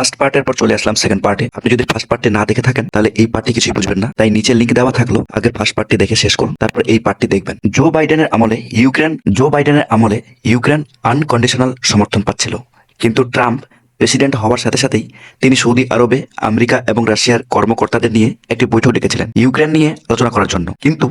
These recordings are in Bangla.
ফার্স্ট পার্টের পর চলে আসলাম সেকেন্ড পার্টে আপনি যদি ফার্স্ট পার্টে না দেখে থাকেন, তাহলে এই পার্টটি কিছুই বুঝবেন না। তাই নিচে লিঙ্ক দেওয়া থাকল, আগে ফার্স্ট পার্টটি দেখে শেষ করুন, তারপর এই পার্টটি দেখবেন। জো বাইডেনের আমলে ইউক্রেন জো বাইডেনের আমলে ইউক্রেন আনকন্ডিশনাল সমর্থন পাচ্ছিল। কিন্তু ট্রাম্প প্রেসিডেন্ট হওয়ার সাথে সাথেই তিনি সৌদি আরবে, আমেরিকা এবং রাশিয়ার কর্মকর্তাদের নিয়ে একটি বৈঠক ডেকেছিলেন ইউক্রেন নিয়ে আলোচনা করার জন্য। কিন্তু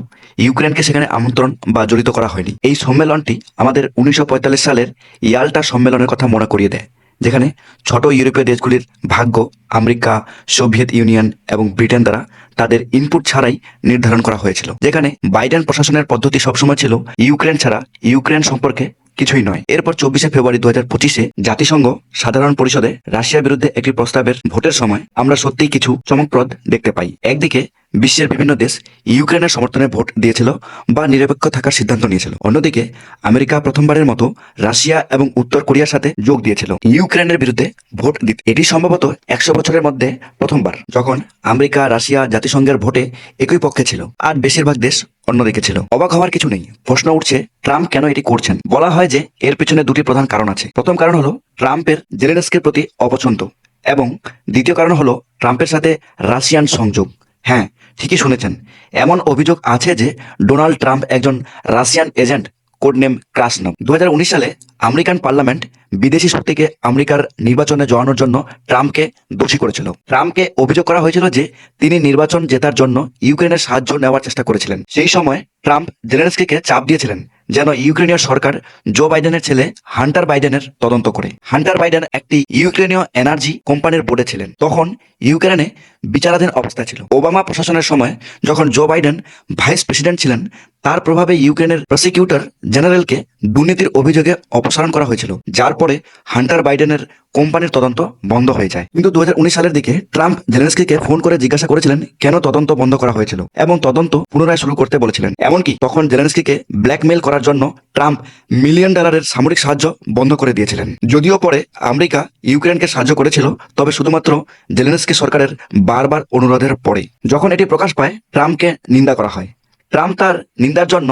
ইউক্রেনকে সেখানে আমন্ত্রণ বা জড়িত করা হয়নি। এই সম্মেলনটি আমাদের উনিশশো পঁয়তাল্লিশ সালের ইয়াল্টা সম্মেলনের কথা মনে করিয়ে দেয়। যেখানে ছোট ইউরোপীয় দেশগুলির ভাগ্য, আমেরিকা, সোভিয়েত ইউনিয়ন এবং ব্রিটেন দ্বারা তাদের ইনপুট ছাড়াই নির্ধারণ করা হয়েছিল। যেখানে বাইডেন প্রশাসনের পদ্ধতি সবসময় ছিল, ইউক্রেন ছাড়া ইউক্রেন সম্পর্কে কিছুই নয়। এরপর চব্বিশে ফেব্রুয়ারি দু হাজার পঁচিশে জাতিসংঘ সাধারণ পরিষদে রাশিয়ার বিরুদ্ধে একটি প্রস্তাবের ভোটের সময় আমরা সত্যিই কিছু চমকপ্রদ দেখতে পাই। একদিকে, বিশ্বের বিভিন্ন দেশ ইউক্রেনের সমর্থনে ভোট দিয়েছিল বা নিরপেক্ষ থাকার সিদ্ধান্ত নিয়েছিল। অন্যদিকে, আমেরিকা প্রথমবারের মতো রাশিয়া এবং উত্তর কোরিয়ার সাথে যোগ দিয়েছিল। ইউক্রেনের বিরুদ্ধে ভোট দিতে। এটি সম্ভবত একশো বছরের মধ্যে প্রথমবার, যখন আমেরিকা, রাশিয়া জাতিসংঘের ভোটে একই পক্ষে ছিল। আর বেশিরভাগ দেশ অন্যদিকে ছিল। অবাক হওয়ার কিছু নেই। প্রশ্ন উঠছে, ট্রাম্প কেন এটি করছেন? বলা হয় যে, এর পেছনে দুটি প্রধান কারণ আছে। প্রথম কারণ হলো, ট্রাম্পের জেলেনস্কের প্রতি অপছন্দ এবং দ্বিতীয় কারণ হলো, ট্রাম্পের সাথে রাশিয়ান সংযোগ। হ্যাঁ ঠিকই শুনেছেন। এমন অভিযোগ আছে যে, ডোনাল্ড ট্রাম্প একজন Russian agent code name Krasnov দু সালে আমেরিকান পার্লামেন্ট বিদেশি শক্তিকে আমেরিকার নির্বাচনে জড়ানোর জন্য ট্রাম্পকে দোষী করেছিল। ট্রাম্পকে অভিযোগ করা হয়েছিল যে তিনি নির্বাচন জেতার জন্য ইউক্রেনের সাহায্য নেওয়ার চেষ্টা করেছিলেন। সেই সময় ট্রাম্প জেলেনস্কিকে চাপ দিয়েছিলেন যেন ইউক্রেনীয় সরকার জো বাইডেনের ছেলে হান্টার বাইডেনের তদন্ত করে। হান্টার বাইডেন একটি ইউক্রেনীয় এনার্জি কোম্পানির বোর্ডে ছিলেন। তখন ইউক্রেনে বিচারাধীন অবস্থা ছিল। ওবামা প্রশাসনের সময় যখন জো বাইডেন ভাইস প্রেসিডেন্ট ছিলেন তার প্রভাবে ইউক্রেনের প্রসিকিউটর জেনারেলকে দুর্নীতির অভিযোগে অপসারণ করা হয়েছিল, যার পরে হান্টার বাইডেনের কোম্পানির তদন্ত বন্ধ হয়ে যায়। কিন্তু দু হাজার উনিশ সালের দিকে ট্রাম্প জেলেন্সকিকে ফোন করে জিজ্ঞাসা করেছিলেন, কেন তদন্ত বন্ধ করা হয়েছিল এবং তদন্ত পুনরায় শুরু করতে বলেছিলেন। এমনকি তখন জেলেন্সকিকে ব্ল্যাকমেল করার জন্য ট্রাম্প মিলিয়ন ডলারের সামরিক সাহায্য বন্ধ করে দিয়েছিলেন। যদিও পরে আমেরিকা ইউক্রেনকে সাহায্য করেছিল, তবে শুধুমাত্র জেলেন্সকি সরকারের বারবার অনুরোধের পরে যখন এটি প্রকাশ পায়, ট্রাম্পকে নিন্দা করা হয়। ট্রাম্প তার নিন্দার জন্য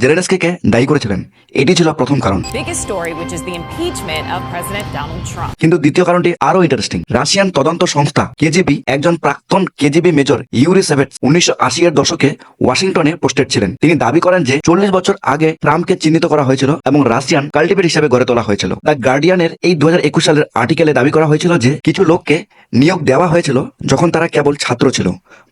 জেলেন্সকিকে দায়ী করেছিলেন। এটি ছিল প্রথম কারণ. কিন্তু দ্বিতীয় কারণটি আরও ইন্টারেস্টিং রাশিয়ান তদন্ত সংস্থা কেজিবি একজন প্রাক্তন কেজিবি মেজর ইউরি সেভেট উনিশশো আশি এর দশকে ওয়াশিংটনে পোস্টেড ছিলেন। তিনি দাবি করেন যে চল্লিশ বছর আগে ট্রাম্পকে চিহ্নিত করা হয়েছিল এবং রাশিয়ান কাল্টিভেট হিসেবে গড়ে তোলা হয়েছিল। দ্য গার্ডিয়ানের এই দু হাজার একুশ সালের আর্টিকেলে দাবি করা হয়েছিল যে কিছু লোককে নিয়োগ দেওয়া হয়েছিল যখন তারা কেবল ছাত্র ছিল।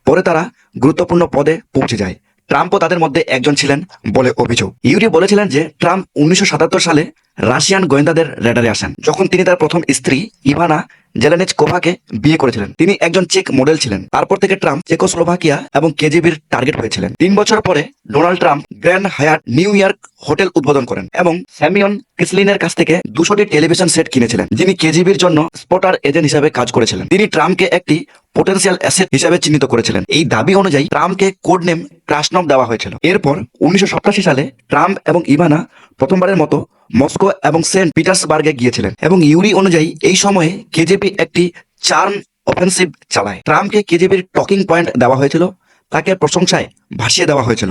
পরে তারা গুরুত্বপূর্ণ পদে পৌঁছে যায়। ট্রাম্পও তাদের মধ্যে একজন ছিলেন বলে অভিযোগ। ইউরি বলেছিলেন যে, ট্রাম্প উনিশশো সাতাত্তর সালে রাশিয়ান গোয়েন্দাদের রেডারে আসেন, যখন তিনি তার প্রথম স্ত্রী ইভানা জেলেনেজ কোভাকে বিয়ে করেছিলেন। তিনি একজন চেক মডেল ছিলেন। তারপর থেকে ট্রাম্প চেকোস্লোভাকিয়া এবং কেজিবির টার্গেট হয়েছিলেন। তিন বছর পরে Donald Trump Grand Hyatt New York hotel উদ্বোধন করেন এবং স্যামিয়ন কিসলিনের কাছ থেকে দুশোটি টেলিভিশন সেট কিনেছিলেন, যিনি কেজিবির জন্য স্পটার এজেন্ট হিসাবে কাজ করেছিলেন। তিনি ট্রাম্পকে একটি পোটেন্সিয়াল অ্যাসেট হিসাবে চিহ্নিত করেছিলেন। এই দাবি অনুযায়ী ট্রাম্পকে কোড নেম দেওয়া হয়েছিল। এরপর উনিশশো সাতাশি সালে ট্রাম্প এবং ইভানা প্রথমবারের মতো মস্কো এবং সেন্ট পিটার্সবার্গে গিয়েছিলেন এবং ইউরি অনুযায়ী এই সময়ে কেজেপি একটি চার্ম অফেন্সিভ চালায়। ট্রাম্পকে কেজেপির টকিং পয়েন্ট দেওয়া হয়েছিল, তাকে প্রশংসায় ভাসিয়ে দেওয়া হয়েছিল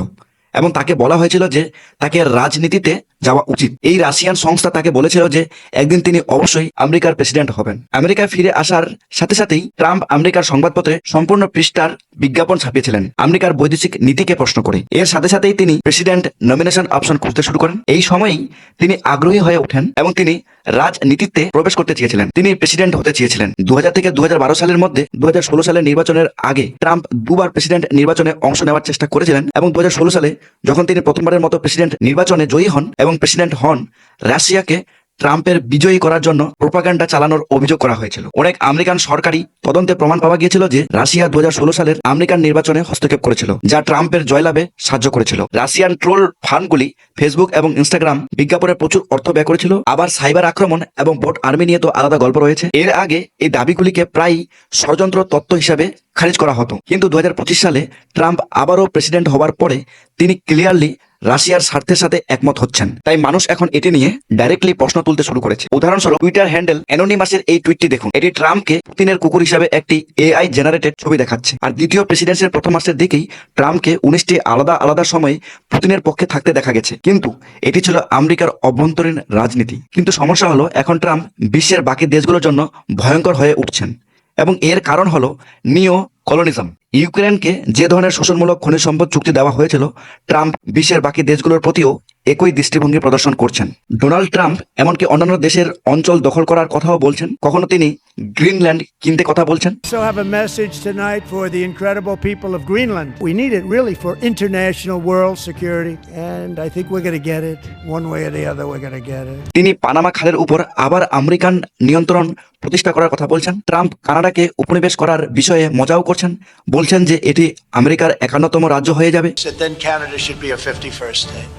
এবং তাকে বলা হয়েছিল যে তাকে রাজনীতিতে যাওয়া উচিত। এই রাশিয়ান সংস্থা তাকে বলেছিল যে, একদিন তিনি অবশ্যই আমেরিকার প্রেসিডেন্ট হবেন। আমেরিকায় ফিরে আসার সাথে সাথেই ট্রাম্প আমেরিকার সংবাদপত্রে সম্পূর্ণ পৃষ্ঠার বিজ্ঞাপন ছাপিয়েছিলেন। আমেরিকার বৈদেশিক নীতিকে প্রশ্ন করে। এর সাথে সাথেই তিনি প্রেসিডেন্ট নমিনেশন অপশন খুঁজতে শুরু করেন। এই সময়েই তিনি আগ্রহী হয়ে ওঠেন এবং তিনি রাজনীতিতে প্রবেশ করতে চেয়েছিলেন। তিনি প্রেসিডেন্ট হতে চেয়েছিলেন। দু হাজার থেকে দু হাজার বারো সালের মধ্যে দু হাজার ষোলো সালের নির্বাচনের আগে ট্রাম্প দুবার প্রেসিডেন্ট নির্বাচনে অংশ নেওয়ার চেষ্টা করেছিলেন এবং দু হাজার ষোলো সালে যখন তিনি প্রথমবারের মতো প্রেসিডেন্ট নির্বাচনে জয়ী হন এবং প্রেসিডেন্ট হন, রাশিয়াকে ট্রাম্পের বিজয়ী করার জন্য প্রোপাগান্ডা চালানোর অভিযোগ করা হয়েছিল। অনেক আমেরিকান সরকারি তদন্তে প্রমাণ পাওয়া গিয়েছিল যে রাশিয়া দু সালের আমেরিকান নির্বাচনে হস্তক্ষেপ করেছিল, যা ট্রাম্পের জয়লাভে সাহায্য করেছিল। রাশিয়ান ট্রোল ফান্ডগুলি ফেসবুক এবং ইনস্টাগ্রাম বিজ্ঞাপনে প্রচুর অর্থ ব্যয় করেছিল, আবার সাইবার আক্রমণ এবং ভোট আর্মি নিয়ে তো আলাদা গল্প রয়েছে। এর আগে এই দাবিগুলিকে প্রায় ষড়যন্ত্র তত্ত্ব হিসাবে খারিজ করা হতো। কিন্তু দু হাজার পঁচিশ সালে ট্রাম্প আবারও প্রেসিডেন্ট হওয়ার পরে তিনি ক্লিয়ারলি রাশিয়ার স্বার্থের সাথে একমত হচ্ছেন। তাই মানুষ এখন এটি নিয়ে ডাইরেক্টলি প্রশ্ন তুলতে শুরু করেছে। উদাহরণস্বরূপ টুইটার হ্যান্ডেল অ্যানোনিমাসের এই টুইটটি দেখুন। এটি ট্রাম্পকে পুতিনের কুকুর হিসাবে একটি এআই জেনারেটেড ছবি দেখাচ্ছে। আর দ্বিতীয় প্রেসিডেন্সির প্রথম মাসের দিকেই ট্রাম্পকে উনিশটি আলাদা আলাদা সময়ে পুতিনের পক্ষে থাকতে দেখা গেছে। কিন্তু এটি ছিল আমেরিকার অভ্যন্তরীণ রাজনীতি। কিন্তু সমস্যা হলো, এখন ট্রাম্প বিশ্বের বাকি দেশগুলোর জন্য ভয়ঙ্কর হয়ে উঠছেন। এবং এর কারণ হলো নিও কলোনিজম ইউক্রেনকে যে ধরনের শোষণমূলক খনিজ সম্পদ চুক্তি দেওয়া হয়েছিল ট্রাম্প বিশ্বের বাকি দেশগুলোর প্রতিও একই দৃষ্টিভঙ্গি প্রদর্শন করছেন। ডোনাল্ড ট্রাম্প এমনকি অন্যান্য দেশের অঞ্চল দখল করার কথাও বলছেন। কখনো তিনি গ্রিনল্যান্ড কিনতে কথা বলছেন? So have a for the incredible people of Greenland we need it really for international world security and I think we get one way or তিনি পানামা খালের উপর আবার আমেরিকান নিয়ন্ত্রণ প্রতিষ্ঠা করার কথা বলছেন। ট্রাম্প কানাডাকে উপনিবেশ করার বিষয়ে মজাও করছেন। বলছেন যে এটি আমেরিকার একান্নতম রাজ্য হয়ে যাবে।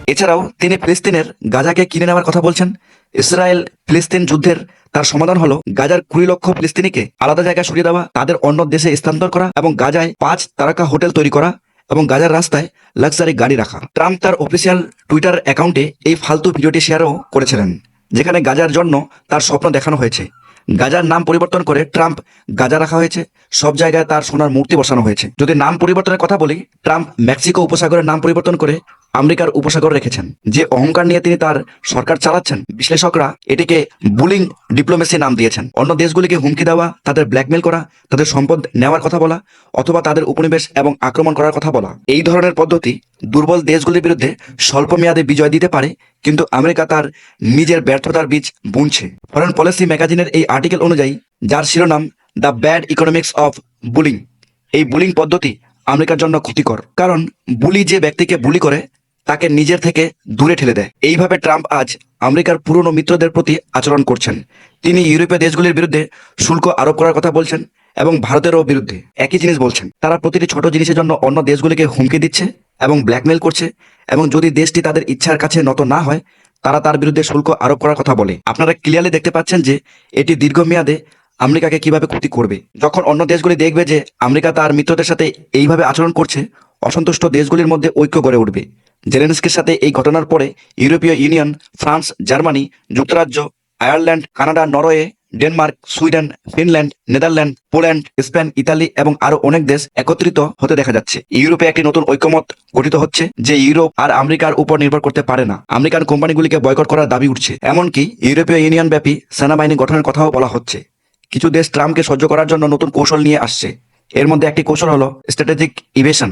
এছাড়াও তিনি ফিলিস্তিনের গাজাকে কিনে নেওয়ার কথা বলছেন? ইসরায়েল ফিলিস্তিন যুদ্ধের তার সমাধান হলো গাজার কুড়ি লক্ষ ফিলিস্তিনিকে আলাদা জায়গায় সরিয়ে দেওয়া, তাদের অন্য দেশে স্থানান্তর করা এবং গাজায় পাঁচ তারকা হোটেল তৈরি করা এবং গাজার রাস্তায় লাক্সারি গাড়ি রাখা। ট্রাম্প তার অফিসিয়াল টুইটার অ্যাকাউন্টে এই ফালতু ভিডিওটি শেয়ারও করেছিলেন, যেখানে গাজার জন্য তার স্বপ্ন দেখানো হয়েছে। গাজার নাম পরিবর্তন করে ট্রাম্প গাজা রাখা হয়েছে, সব জায়গায় তার সোনার মূর্তি বসানো হয়েছে। যদি নাম পরিবর্তনের কথা বলি, ট্রাম্প মেক্সিকো উপসাগরের নাম পরিবর্তন করে আমেরিকার উপসাগর রেখেছেন। যে অহংকার নিয়ে তিনি তার সরকার চালাচ্ছেন, বিশ্লেষকরা এটিকে বুলিং ডিপ্লোমেসি নাম দিয়েছেন। অন্য দেশগুলিকে হুমকি দেওয়া, তাদের ব্ল্যাকমেল করা, তাদের সম্পদ নেওয়ার কথা বলা, অথবা তাদের উপনিবেশ এবং আক্রমণ করার কথা বলা। এই ধরনের পদ্ধতি দুর্বল দেশগুলির বিরুদ্ধে স্বল্প মেয়াদে বিজয় দিতে পারে, কিন্তু আমেরিকা তার নিজের ব্যর্থতার বীজ বুনছে। ফরেন পলিসি ম্যাগাজিনের এই আর্টিকেল অনুযায়ী, যার শিরোনাম, the bad economics of bullying এই বুলিং পদ্ধতি আমেরিকার জন্য ক্ষতিকর। কারণ, বুলি যে ব্যক্তিকে বুলি করে তাকে নিজের থেকে দূরে ঠেলে দেয়। এইভাবে ট্রাম্প আজ আমেরিকার পুরনো মিত্রদের প্রতি আচরণ করছেন। তিনি ইউরোপীয় দেশগুলির বিরুদ্ধে শুল্ক আরোপ করার কথা বলছেন এবং ভারতেরও বিরুদ্ধে একই জিনিস বলছেন। তারা প্রতিটি ছোট জিনিসের জন্য অন্য দেশগুলিকে হুমকি দিচ্ছে এবং ব্ল্যাকমেল করছে এবং যদি দেশটি তাদের ইচ্ছার কাছে নত না হয়, তারা তার বিরুদ্ধে শুল্ক আরোপ করার কথা বলে। আপনারা ক্লিয়ারলি দেখতে পাচ্ছেন যে এটি দীর্ঘমেয়াদে আমেরিকাকে কীভাবে ক্ষতি করবে। যখন অন্য দেশগুলি দেখবে যে আমেরিকা তার মিত্রদের সাথে এইভাবে আচরণ করছে, অসন্তুষ্ট দেশগুলির মধ্যে ঐক্য গড়ে উঠবে। জেলেনস্কির সাথে এই ঘটনার পরে ইউরোপীয় ইউনিয়ন, ফ্রান্স, জার্মানি, যুক্তরাজ্য, Ireland, Canada, Norway, Denmark, Sweden, Finland, Netherland, Poland, Spain, Italy এবং আরও অনেক দেশ একত্রিত হতে দেখা যাচ্ছে। ইউরোপে একটি নতুন ঐক্যমত গঠিত হচ্ছে যে ইউরোপ আর আমেরিকার উপর নির্ভর করতে পারে না। আমেরিকান কোম্পানিগুলিকে বয়কট করার দাবি উঠছে। এমনকি ইউরোপীয় ইউনিয়ন ব্যাপী সেনাবাহিনী গঠনের কথাও বলা হচ্ছে। কিছু দেশ ট্রাম্পকে সহ্য করার জন্য নতুন কৌশল নিয়ে আসছে। এর মধ্যে একটি কৌশল হলো স্ট্র্যাটেজিক ইভেশন।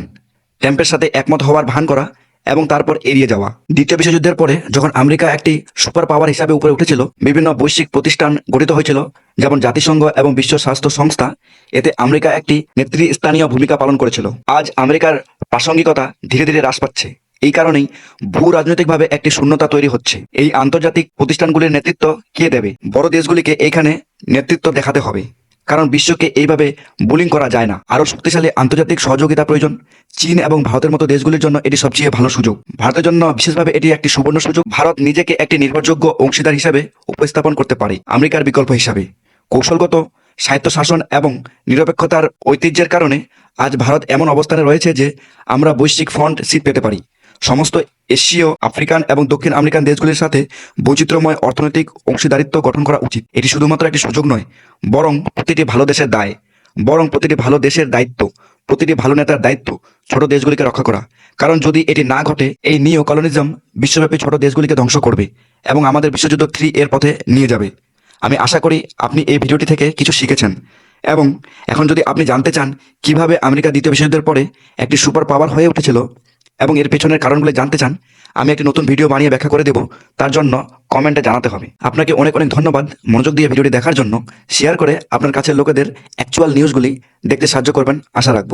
ট্রাম্পের সাথে একমত হওয়ার ভান করা এবং তারপর এড়িয়ে যাওয়া। দ্বিতীয় বিশ্বযুদ্ধের পরে যখন আমেরিকা একটি সুপার পাওয়ার হিসাবে উপরে উঠেছিল, বিভিন্ন বৈশ্বিক প্রতিষ্ঠান গঠিত হয়েছিল, যেমন জাতিসংঘ এবং বিশ্ব স্বাস্থ্য সংস্থা, এতে আমেরিকা একটি নেতৃস্থানীয় ভূমিকা পালন করেছিল। আজ আমেরিকার প্রাসঙ্গিকতা ধীরে ধীরে হ্রাস পাচ্ছে। এই কারণেই ভূ রাজনৈতিকভাবে একটি শূন্যতা তৈরি হচ্ছে। এই আন্তর্জাতিক প্রতিষ্ঠানগুলির নেতৃত্ব কে দেবে? বড় দেশগুলিকে এখানে নেতৃত্ব দেখাতে হবে। কারণ বিশ্বকে এইভাবে বোলিং করা যায় না। আরও শক্তিশালী আন্তর্জাতিক সহযোগিতা প্রয়োজন। চীন এবং ভারতের মতো দেশগুলির জন্য এটি সবচেয়ে ভালো সুযোগ। ভারতের জন্য বিশেষভাবে এটি একটি সুবর্ণ সুযোগ। ভারত নিজেকে একটি নির্ভরযোগ্য অংশীদার হিসাবে উপস্থাপন করতে পারে আমেরিকার বিকল্প হিসাবে। কৌশলগত, স্বায়ত্তশাসন এবং নিরপেক্ষতার ঐতিহ্যের কারণে আজ ভারত এমন অবস্থানে রয়েছে যে আমরা বৈশ্বিক ফ্রন্ট সিট পেতে পারি। সমস্ত এশীয়, আফ্রিকান এবং দক্ষিণ আমেরিকান দেশগুলির সাথে বৈচিত্র্যময় অর্থনৈতিক অংশীদারিত্ব গঠন করা উচিত। এটি শুধুমাত্র একটি সুযোগ নয়, বরং প্রতিটি ভালো দেশের দায়, বরং প্রতিটি ভালো দেশের দায়িত্ব, প্রতিটি ভালো নেতার দায়িত্ব ছোট দেশগুলিকে রক্ষা করা। কারণ যদি এটি না ঘটে, এই নিও কলোনিজম বিশ্বব্যাপী ছোট দেশগুলিকে ধ্বংস করবে এবং আমাদের বিশ্বযুদ্ধ থ্রি এর পথে নিয়ে যাবে। আমি আশা করি আপনি এই ভিডিওটি থেকে কিছু শিখেছেন। এবং এখন যদি আপনি জানতে চান কীভাবে আমেরিকা দ্বিতীয় বিশ্বযুদ্ধের পরে একটি সুপার পাওয়ার হয়ে উঠেছিল এবং এর পেছনের কারণগুলো জানতে চান, আমি একটি নতুন ভিডিও বানিয়ে ব্যাখ্যা করে দেব। তার জন্য কমেন্টে জানাতে হবে। আপনাকে অনেক অনেক ধন্যবাদ মনোযোগ দিয়ে ভিডিওটি দেখার জন্য। শেয়ার করে আপনার কাছের লোকেদের অ্যাকচুয়াল নিউজগুলি দেখতে সাহায্য করবেন, আশা রাখব।